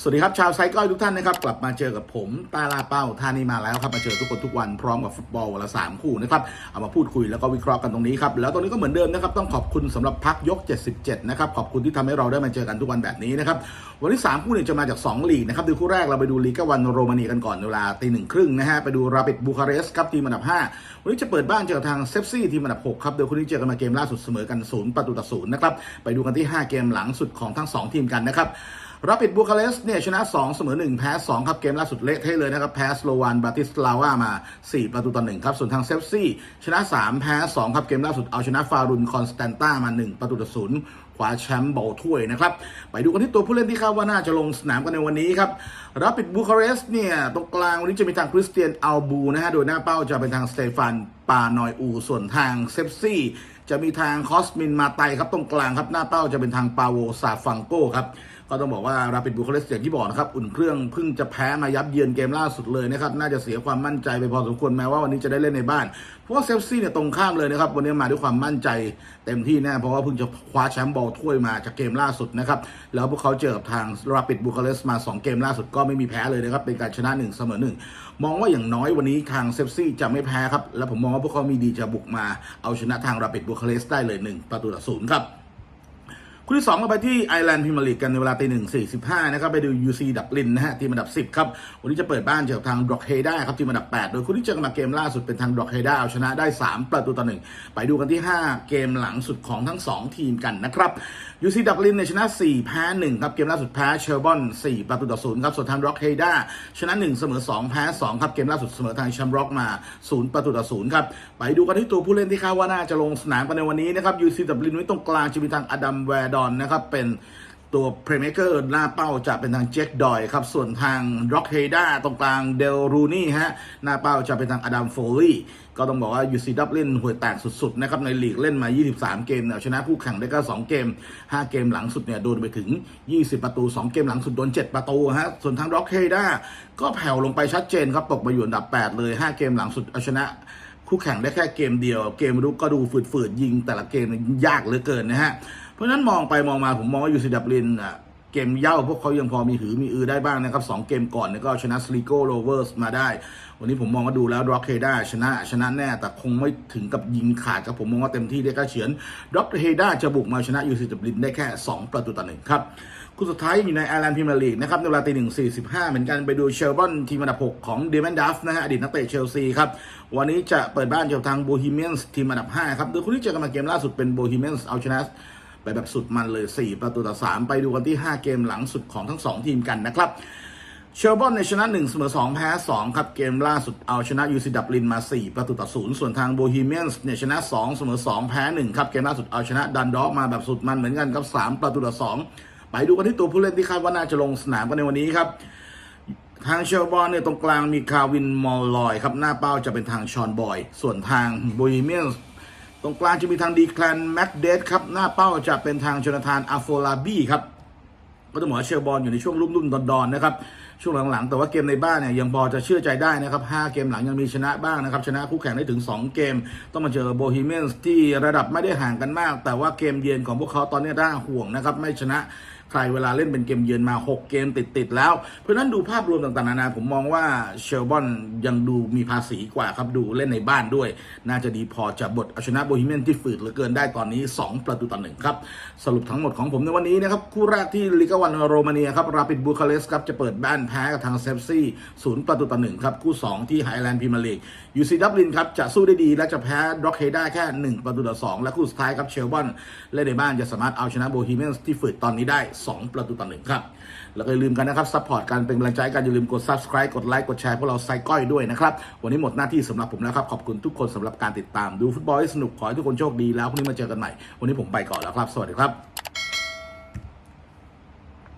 สวัสดีครับชาวไซก้อยทุกท่านนะครับ กลับมาเจอกับผมตาลาเป้าท่านี้มาแล้วครับ มาเจอทุกคนทุกวันพร้อมกับฟุตบอลวันละสามคู่นะครับเอามาพูดคุยแล้วก็วิเคราะห์กันตรงนี้ครับ แล้วตรงนี้ก็เหมือนเดิมนะครับ ต้องขอบคุณสำหรับพักยก 77 นะครับ ขอบคุณที่ทำให้เราได้มาเจอกันทุกวันแบบนี้นะครับ วันที่ 3 คู่เนี่ยจะมาจาก 2 ลีกนะครับดูคู่แรกเราไปดูลีกวันโรมาเนียกันก่อนเวลาตีหนึ่งครึ่งนะฮะไปดูราปิดบูคาเรสต์ครับทีมอันดับ 5 วันนี้จะเปิดบ้านเจอกับทางเซฟซี่ทีมอันดับ6ครับโดยคู่นี้เจอกันมาเกมล่าสุดเสมอกันศูนย์ประตูต่อศูนะครับไปดูกันที่ 5 เกมหลังสุดของทั้งสองทีมกันนะครับ รับปิดบูคาเรสต์เนี่ยชนะ 2 เสมอ 1 แพ้ 2 ครับ เกมล่าสุดเละเทะเลยนะครับ แพ้สโลวานบาติสลาวามา 4 ประตูต่อ 1 ครับ ส่วนทางเซฟซี่ ชนะ 3 แพ้ 2 ครับ เกมล่าสุดเอาชนะฟารุนคอนสแตนต้ามา 1 ประตูต่อศูนย์คว้าแชมป์บอลถ้วยนะครับ ไปดูกันที่ตัวผู้เล่นที่คาดว่าน่าจะลงสนามกันในวันนี้ครับรับปิดบูคาเรสต์เนี่ยตรงกลางวันนี้จะมีทางคริสเตียนอัลบูนะฮะโดยหน้าเป้าจะเป็นทางสเตฟานปานอยอู ส่วนทางเซฟซี่จะมีทางคอสมินมาไตครับตรงกลางครับหน้าเป้าจะเป็นทางปาโวซาฟังโกครับ ก็ต้องบอกว่าราปิดบูคาเรสต์อย่างที่บอกนะครับ อุ่นเครื่องเพิ่งจะแพ้มายับเยือนเกมล่าสุดเลยนะครับ น่าจะเสียความมั่นใจไปพอสมควรแม้ว่าวันนี้จะได้เล่นในบ้าน เพราะว่าเซฟซี่เนี่ยตรงข้ามเลยนะครับ วันนี้มาด้วยความมั่นใจเต็มที่แน่เพราะว่าเพิ่งจะคว้าแชมป์บอลถ้วยมาจากเกมล่าสุดนะครับ แล้วพวกเขาเจอกับทางราปิดบูคาเรสต์มา 2 เกมล่าสุดก็ไม่มีแพ้เลยนะครับ เป็นการชนะ1เสมอ1มองว่าอย่างน้อยวันนี้ทางเซฟซี่จะไม่แพ้ครับ และผมมองว่าพวกเขามีดีจะบุกมาเอาชนะทางราปิดบูคาเรสต์ได้เลย1ประตูต่อศูนย์ครับ คู่ที่2เราไปที่ไอร์แลนด์พรีเมียร์ลีกกันในเวลาตีหนึ่งสี่สิบห้านะครับไปดู UC ดับลินนะฮะทีมอันดับ10ครับ วันนี้จะเปิดบ้านเจอกับทางดรอกเฮด้าครับทีมอันดับ8โดยคู่ที่เจอกันมาเกมล่าสุดเป็นทางดรอกเฮด้าเอาชนะได้3ประตูต่อหนึ่งไปดูกันที่5เกมหลังสุดของทั้ง2ทีมกันนะครับ UC ดับลินเนี่ยชนะ4แพ้1ครับเกมล่าสุดแพ้เชอร์บอน4ประตูต่อศูนย์ครับส่วนทางดรอกเฮด้าชนะ1เสมอ2แพ้2ครับเกมล่าสุดเสมอทางแชมป์ร็อกมา0ประตูต่อศูนย์ครับไปดูกันที่ตัวผู้เล่นที่คาดว่าน่าจะลงสนามกันในวันนี้นะครับ UC ดับลินไว้ตรงกลางจะมีทางอดัมแวร์ดอนนะครับเป็นตัวเพลย์เม k เกอร์หน้าเป้าจะเป็นทางเจคดอยครับส่วนทางร็อกเฮด้าตรงกลางเดลรูนี่ฮะหน้าเป้าจะเป็นทางอดัมโฟลีก็ต้องบอกว่า UC ดับลินห่วยแตกสุดๆนะครับในลีกเล่นมา 23 เกมเนี่ยชนะคู่แข่งได้ก็2เกม 5 เกมหลังสุดเนี่ยโดนไปถึง 20 ประตู 2 เกมหลังสุดโดน 7 ประตูฮะส่วนทางร็อกเฮด้าก็แผ่วลงไปชัดเจนครับตกมาอยู่อันดับ 8 เลย 5 เกมหลังสุดเอาชนะคู่แข่งได้แค่เกมเดียว เกมรุกก็ดูฝืดๆยิงแต่ละเกมยากเหลือเกินนะฮะ ราะฉะนั้นมองไปมองมาผมมองว่ายูซีดับลินอะเกมเย่าพวกเขายังพอมีหือมีอือได้บ้างนะครับสองเกมก่อนเนี่ยก็เอาชนะสลิโก้โรเวอร์สมาได้ วันนี้ผมมองว่าดูแล้วร็อกเฮด้าชนะชนะแน่ แต่คงไม่ถึงกับยิงขาดครับผมมองว่าเต็มที่ได้ใกล้เฉือนร็อกเฮด้าจะบุกมาชนะยูซีดับลินได้แค่ 2 ประตูต่อหนึ่งครับคู่สุดท้ายอยู่ในไอร์แลนด์พรีเมียร์ลีกนะครับในเวลาตีหนึ่งสี่สิบห้าเหมือนกันไปดูเชลบอนทีมอันดับหกของเดมอนดัฟนะฮะอดีตนักเตะเชลซีครับวันนี้จะเปิดบ้านเจอกับทางโบฮีเมียนส์ทีมอันดับห้าครับโดยคู่ที่เจอกันมาเกมล่าสุดเป็นโบฮีเมียนส์เอาชนะ ไปแบบสุดมันเลย 4 ประตูต่อ 3 ไปดูกันที่ 5 เกมหลังสุดของทั้ง 2 ทีมกันนะครับเชลบอนในชนะ1เสมอ2 แพ้ 2 ครับ เกมล่าสุดเอาชนะยูซีดับลินมา 4 ประตูต่อ0ส่วนทางโบฮีเมียนส์เนี่ยชนะ 2 เสมอ 2 แพ้ 1 ครับ เกมล่าสุดเอาชนะดันดอกมาแบบสุดมันเหมือนกันครับ 3 ประตูต่อ 2 ไปดูกันที่ตัวผู้เล่นที่คาดว่าน่าจะลงสนามกันในวันนี้ครับทางเชลบอนเนี่ยตรงกลางมีคาวินมอลลอยครับ หน้าเป้าจะเป็นทางชอนบอย ส่วนทางโบฮีเมียนส์ ตรงกลางจะมีทางดีแคลนแม็กเดสครับ หน้าเป้าจะเป็นทางชนาธานอาโฟลาบี้ครับก็ต้องบอกว่าเชลบอลอยู่ในช่วงรุ่มๆดอนๆนะครับ ช่วงหลังๆ แต่ว่าเกมในบ้านเนี่ยยังพอจะเชื่อใจได้นะครับ5เกมหลังยังมีชนะบ้างนะครับ ชนะคู่แข่งได้ถึง 2 เกม ต้องมาเจอโบฮีเมียนส์ที่ระดับไม่ได้ห่างกันมาก แต่ว่าเกมเยือนของพวกเขาตอนนี้น่าห่วงนะครับ ไม่ชนะ ใครเวลาเล่นเป็นเกมเยือนมา 6 เกมติดๆแล้ว เพราะนั้นดูภาพรวมต่างๆนานาผมมองว่าเชลบอนยังดูมีภาษีกว่าครับดูเล่นในบ้านด้วย น่าจะดีพอจะบทเอาชนะโบฮีเมียนที่ฝืดเหลือเกินได้ตอนนี้ 2 ประตูต่อหนึ่งครับ สรุปทั้งหมดของผมในวันนี้นะครับ คู่แรกที่ลิกาวันโรมาเนียครับราปิดบูคาเรสครับจะเปิดบ้านแพ้กับทางเซฟซี่ศูนย์ประตูต่อหนึ่งครับคู่2ที่ไฮแลนด์พรีเมียร์ลีกยูซีดับลินครับจะสู้ได้ดีและจะแพ้ด็อกเฮด้าแค่ 1 ประตูต่อ2และคู่สุดท้ายครับเชลบอนเล่นในบ้านจะสามารถเอาชนะโบฮีเมียนที่ฝืดตอนนี้ได้2 ประตูต่อหนึ่งครับ แล้วก็อย่าลืมกันนะครับซัพพอร์ตกันเป็นกำลังใจกันอย่าลืมกด subscribe กดไลค์กดแชร์พวกเราไซก้อยด้วยนะครับ วันนี้หมดหน้าที่สำหรับผมแล้วครับ ขอบคุณทุกคนสำหรับการติดตามดูฟุตบอลให้สนุกขอให้ทุกคนโชคดีแล้วพรุ่งนี้มาเจอกันใหม่ วันนี้ผมไปก่อนแล้วครับ สวัสดีครับ